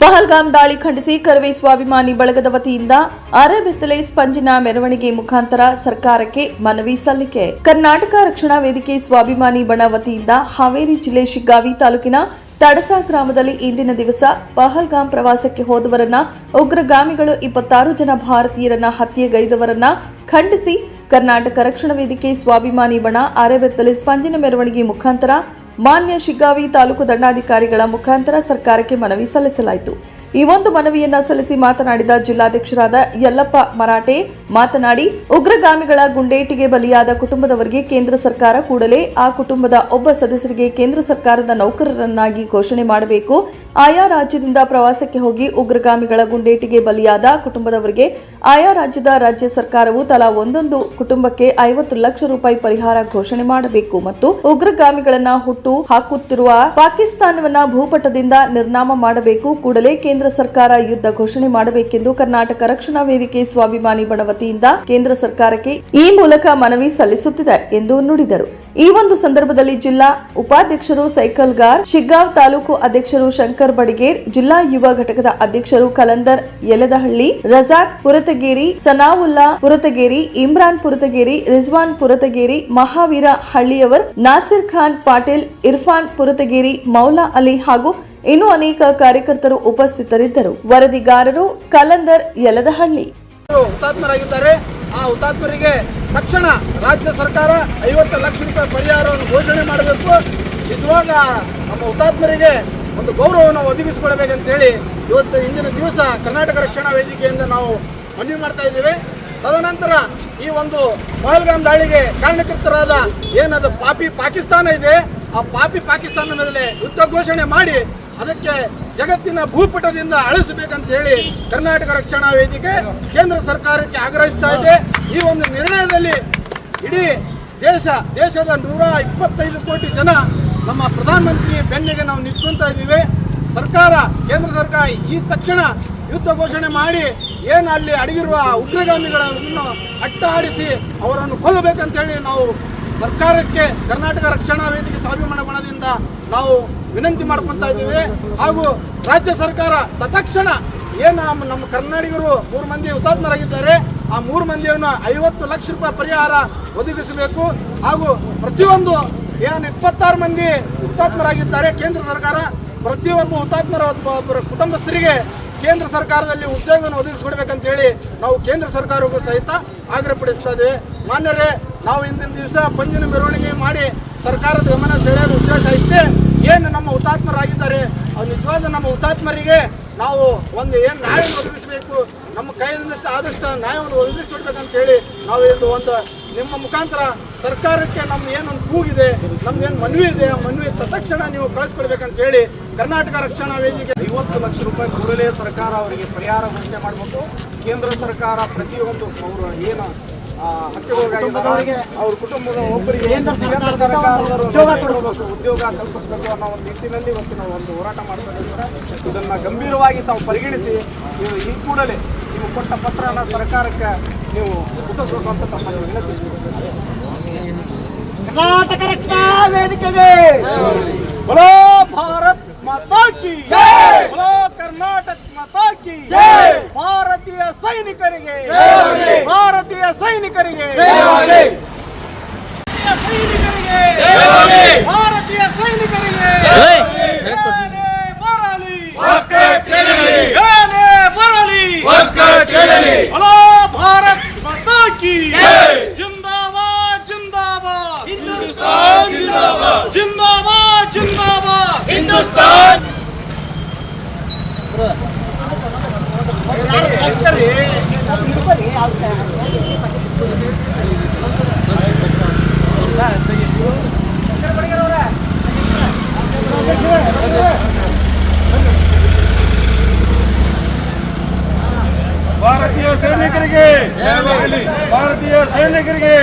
ಪಹಲ್ಗಾಮ್ ದಾಳಿ ಖಂಡಿಸಿ ಕರವೇ ಸ್ವಾಭಿಮಾನಿ ಬಳಗದ ವತಿಯಿಂದ ಅರೆಬೆತ್ತಲೆ ಸ್ಪಂಜಿನ ಮೆರವಣಿಗೆ ಮುಖಾಂತರ ಸರ್ಕಾರಕ್ಕೆ ಮನವಿ ಸಲ್ಲಿಕೆ. ಕರ್ನಾಟಕ ರಕ್ಷಣಾ ವೇದಿಕೆ ಸ್ವಾಭಿಮಾನಿ ಬಣ ವತಿಯಿಂದ ಹಾವೇರಿ ಜಿಲ್ಲೆ ಶಿಗ್ಗಾವಿ ತಾಲೂಕಿನ ತಡಸಾ ಗ್ರಾಮದಲ್ಲಿ ಇಂದಿನ ದಿವಸ ಪಹಲ್ಗಾಮ್ ಪ್ರವಾಸಕ್ಕೆ ಹೋದವರನ್ನ, ಉಗ್ರಗಾಮಿಗಳು ಇಪ್ಪತ್ತಾರು ಜನ ಭಾರತೀಯರನ್ನ ಹತ್ಯೆಗೈದವರನ್ನ ಖಂಡಿಸಿ ಕರ್ನಾಟಕ ರಕ್ಷಣಾ ವೇದಿಕೆ ಸ್ವಾಭಿಮಾನಿ ಬಣ ಅರೆಬೆತ್ತಲೆ ಸ್ಪಂಜಿನ ಮೆರವಣಿಗೆ ಮುಖಾಂತರ ಮಾನ್ಯ ಶಿಗ್ಗಾವಿ ತಾಲೂಕು ದಂಡಾಧಿಕಾರಿಗಳ ಮುಖಾಂತರ ಸರ್ಕಾರಕ್ಕೆ ಮನವಿ ಸಲ್ಲಿಸಲಾಯಿತು. ಈ ಒಂದು ಮನವಿಯನ್ನು ಸಲ್ಲಿಸಿ ಮಾತನಾಡಿದ ಜಿಲ್ಲಾಧ್ಯಕ್ಷರಾದ ಯಲ್ಲಪ್ಪ ಮರಾಠೆ ಮಾತನಾಡಿ, ಉಗ್ರಗಾಮಿಗಳ ಗುಂಡೇಟಿಗೆ ಬಲಿಯಾದ ಕುಟುಂಬದವರಿಗೆ ಕೇಂದ್ರ ಸರ್ಕಾರ ಕೂಡಲೇ ಆ ಕುಟುಂಬದ ಒಬ್ಬ ಸದಸ್ಯರಿಗೆ ಕೇಂದ್ರ ಸರ್ಕಾರದ ನೌಕರರನ್ನಾಗಿ ಘೋಷಣೆ ಮಾಡಬೇಕು. ಆಯಾ ರಾಜ್ಯದಿಂದ ಪ್ರವಾಸಕ್ಕೆ ಹೋಗಿ ಉಗ್ರಗಾಮಿಗಳ ಗುಂಡೇಟಿಗೆ ಬಲಿಯಾದ ಕುಟುಂಬದವರಿಗೆ ಆಯಾ ರಾಜ್ಯದ ರಾಜ್ಯ ಸರ್ಕಾರವು ತಲಾ ಒಂದೊಂದು ಕುಟುಂಬಕ್ಕೆ ಐವತ್ತು ಲಕ್ಷ ರೂಪಾಯಿ ಪರಿಹಾರ ಘೋಷಣೆ ಮಾಡಬೇಕು ಮತ್ತು ಉಗ್ರಗಾಮಿಗಳನ್ನ ಹುಟ್ಟು ಹಾಕುತ್ತಿರುವ ಪಾಕಿಸ್ತಾನವನ್ನ ಭೂಪಟದಿಂದ ನಿರ್ನಾಮ ಮಾಡಬೇಕು. ಕೂಡಲೇ ಕೇಂದ್ರ ಸರ್ಕಾರ ಯುದ್ಧ ಘೋಷಣೆ ಮಾಡಬೇಕೆಂದು ಕರ್ನಾಟಕ ರಕ್ಷಣಾ ವೇದಿಕೆ ಸ್ವಾಭಿಮಾನಿ ಬಣ ವತಿಯಿಂದ ಕೇಂದ್ರ ಸರ್ಕಾರಕ್ಕೆ ಈ ಮೂಲಕ ಮನವಿ ಸಲ್ಲಿಸುತ್ತಿದೆ ಎಂದು ನುಡಿದರು. ಈ ಒಂದು ಸಂದರ್ಭದಲ್ಲಿ ಜಿಲ್ಲಾ ಉಪಾಧ್ಯಕ್ಷರು ಸೈಕಲ್ಗಾರ್, ಶಿಗ್ಗಾಂವ್ ತಾಲೂಕು ಅಧ್ಯಕ್ಷರು ಶಂಕರ್ ಬಡಿಗೇರ್, ಜಿಲ್ಲಾ ಯುವ ಘಟಕದ ಅಧ್ಯಕ್ಷರು ಕಲಂದರ್ ಯಲದಹಳ್ಳಿ, ರಜಾಕ್ ಪುರತಗೇರಿ, ಸನಾವುಲ್ಲಾ ಪುರತಗೇರಿ, ಇಮ್ರಾನ್ ಪುರತಗೇರಿ, ರಿಜ್ವಾನ್ ಪುರತಗೇರಿ, ಮಹಾವೀರ ಹಳ್ಳಿಯವರ್, ನಾಸಿರ್ ಖಾನ್ ಪಾಟೀಲ್, ಇರ್ಫಾನ್ ಪುರತಗೇರಿ, ಮೌಲಾ ಅಲಿ ಹಾಗೂ ಇನ್ನೂ ಅನೇಕ ಕಾರ್ಯಕರ್ತರು ಉಪಸ್ಥಿತರಿದ್ದರು. ವರದಿಗಾರರು ಕಲಂದರ್ ಯಲದಹಳ್ಳಿ. ಹುತಾತ್ಮರಾಗಿದ್ದಾರೆ. ಆ ಹುತಾತ್ಮರಿಗೆ ತಕ್ಷಣ ರಾಜ್ಯ ಸರ್ಕಾರ ಐವತ್ತು ಲಕ್ಷ ರೂಪಾಯಿ ಪರಿಹಾರವನ್ನು ಘೋಷಣೆ ಮಾಡಬೇಕು. ನಿಜವಾಗ ನಮ್ಮ ಹುತಾತ್ಮರಿಗೆ ಒಂದು ಗೌರವವನ್ನು ಒದಗಿಸಿಕೊಡಬೇಕಂತೇಳಿ ಇವತ್ತು ಇಂದಿನ ದಿವಸ ಕರ್ನಾಟಕ ರಕ್ಷಣಾ ವೇದಿಕೆಯಿಂದ ನಾವು ಮನವಿ ಮಾಡ್ತಾ ಇದ್ದೇವೆ. ತದನಂತರ ಈ ಒಂದು ಪಹಲ್ಗಾಮ್ ದಾಳಿಗೆ ಕಾರಣಕರ್ತರಾದ ಏನದು ಪಾಪಿ ಪಾಕಿಸ್ತಾನ ಇದೆ. ಆ ಪಾಪಿ ಪಾಕಿಸ್ತಾನ ಮೇಲೆ ಯುದ್ಧ ಘೋಷಣೆ ಮಾಡಿ ಅದಕ್ಕೆ ಜಗತ್ತಿನ ಭೂಪಟದಿಂದ ಅಳಿಸಬೇಕಂತ ಹೇಳಿ ಕರ್ನಾಟಕ ರಕ್ಷಣಾ ವೇದಿಕೆ ಕೇಂದ್ರ ಸರ್ಕಾರಕ್ಕೆ ಆಗ್ರಹಿಸ್ತಾ ಇದೆ. ಈ ಒಂದು ನಿರ್ಣಯದಲ್ಲಿ ಇಡೀ ದೇಶ, ದೇಶದ ನೂರ ಇಪ್ಪತ್ತೈದು ಕೋಟಿ ಜನ ನಮ್ಮ ಪ್ರಧಾನಮಂತ್ರಿ ಬೆನ್ನಿಗೆ ನಾವು ನಿಂತ್ಕೊಂತ ಇದ್ದೀವಿ. ಸರ್ಕಾರ, ಕೇಂದ್ರ ಸರ್ಕಾರ ಈ ತಕ್ಷಣ ಯುದ್ಧ ಘೋಷಣೆ ಮಾಡಿ ಏನು ಅಲ್ಲಿ ಅಡಗಿರುವ ಉಗ್ರಗಾಮಿಗಳನ್ನು ಅಟ್ಟಾಡಿಸಿ ಅವರನ್ನು ಕೊಲ್ಲಬೇಕಂತೇಳಿ ನಾವು ಸರ್ಕಾರಕ್ಕೆ ಕರ್ನಾಟಕ ರಕ್ಷಣಾ ವೇದಿಕೆ ಸ್ವಾಭಿಮಾನ ಬಣದಿಂದ ನಾವು ವಿನಂತಿ ಮಾಡ್ಕೊತಾ ಇದ್ದೀವಿ. ಹಾಗೂ ರಾಜ್ಯ ಸರ್ಕಾರ ತತ್ಕ್ಷಣ ಏನು ನಮ್ಮ ಕನ್ನಡಿಗರು ಮೂರು ಮಂದಿ ಹುತಾತ್ಮರಾಗಿದ್ದಾರೆ, ಆ ಮೂರು ಮಂದಿಯನ್ನು ಐವತ್ತು ಲಕ್ಷ ರೂಪಾಯಿ ಪರಿಹಾರ ಒದಗಿಸಬೇಕು. ಹಾಗೂ ಪ್ರತಿಯೊಂದು ಏನು ಇಪ್ಪತ್ತಾರು ಮಂದಿ ಹುತಾತ್ಮರಾಗಿದ್ದಾರೆ, ಕೇಂದ್ರ ಸರ್ಕಾರ ಪ್ರತಿಯೊಬ್ಬ ಹುತಾತ್ಮರ ಕುಟುಂಬಸ್ಥರಿಗೆ ಕೇಂದ್ರ ಸರ್ಕಾರದಲ್ಲಿ ಉದ್ಯೋಗವನ್ನು ಒದಗಿಸಿಕೊಡ್ಬೇಕಂತೇಳಿ ನಾವು ಕೇಂದ್ರ ಸರ್ಕಾರಕ್ಕೂ ಸಹಿತ ಆಗ್ರಹಪಡಿಸ್ತಾ ಇದ್ದೇವೆ. ಮಾನ್ಯರೇ, ನಾವು ಇಂದಿನ ದಿವಸ ಪಂಜಿನ ಮೆರವಣಿಗೆ ಮಾಡಿ ಸರ್ಕಾರದ ಗಮನ ಸೆಳೆಯೋದು ಉದ್ದೇಶ ಇಷ್ಟೇ, ಏನು ನಮ್ಮ ಹುತಾತ್ಮರಾಗಿದ್ದಾರೆ, ಅದು ನಿಜವಾದ ನಮ್ಮ ಹುತಾತ್ಮರಿಗೆ ನಾವು ಒಂದು ಏನು ನ್ಯಾಯವನ್ನು ಒದಗಿಸಬೇಕು, ನಮ್ಮ ಕೈಯಿಂದಷ್ಟು ಆದಷ್ಟು ನ್ಯಾಯವನ್ನು ಒದಗಿಸಿಕೊಡ್ಬೇಕಂತ ಹೇಳಿ ನಾವು ಇಂದು ಒಂದು ನಿಮ್ಮ ಮುಖಾಂತರ ಸರ್ಕಾರಕ್ಕೆ ನಮ್ಮ ಏನೊಂದು ಕೂಗಿದೆ, ನಮ್ದು ಏನು ಮನವಿ ಇದೆ, ಆ ಮನವಿ ತತ್ಕ್ಷಣ ನೀವು ಕಳಿಸ್ಕೊಡ್ಬೇಕಂತ ಹೇಳಿ ಕರ್ನಾಟಕ ರಕ್ಷಣಾ ವೇದಿಕೆ ಐವತ್ತು ಲಕ್ಷ ರೂಪಾಯಿ ಕೂಡಲೇ ಸರ್ಕಾರ ಅವರಿಗೆ ಪರಿಹಾರ ಘೋಷಣೆ ಮಾಡಬೇಕು ಕೇಂದ್ರ ಸರ್ಕಾರ ಪ್ರತಿಯೊಂದು ಅವರು ಏನು ಕುಟುಂಬದವರಿಗೆ ಅವ್ರ ಕುಟುಂಬದ ಒಬ್ಬರಿಗೆ ಉದ್ಯೋಗ ಕೊಡಬೇಕು. ಉದ್ಯೋಗ ಕಲ್ಪಿಸಬೇಕು ಅನ್ನೋ ಒಂದು ನಿಟ್ಟಿನಲ್ಲಿ ನಾವು ಒಂದು ಹೋರಾಟ ಮಾಡ್ತಾರೆ ಇದನ್ನು ಗಂಭೀರವಾಗಿ ತಾವು ಪರಿಗಣಿಸಿ ನೀವು ಈ ಕೂಡಲೇ ನೀವು ಕೊಟ್ಟ ಪತ್ರನ ಸರ್ಕಾರಕ್ಕೆ ನೀವು ಉತ್ತರಿಸಬೇಕು ಅಂತ ತಮ್ಮನ್ನು ವಿನಂತಿಸಬೇಕು ಕರ್ನಾಟಕ ರಕ್ಷಣಾ ವೇದಿಕೆಗೆ. ಭಾರತ್ ಮಾತಾ ಕಿ ಬಲೋ ಕರ್ನಾಟಕ ಮಾತಾ ಕಿ ಭಾರತೀಯ ಸೈನಿಕರಿಗೆ ಜಯವಾಗಲಿ! ಭಾರತೀಯ ಸೈನಿಕರಿಗೆ ಜಯವಾಗಲಿ! ಭಾರತೀಯ ಸೈನಿಕರಿಗೆ ಭಾರತೀಯ ಸೈನಿಕರಿಗೆ ಜಯವಾಗಲಿ! ಭಾರತೀಯ ಸೈನಿಕರಿಗೆ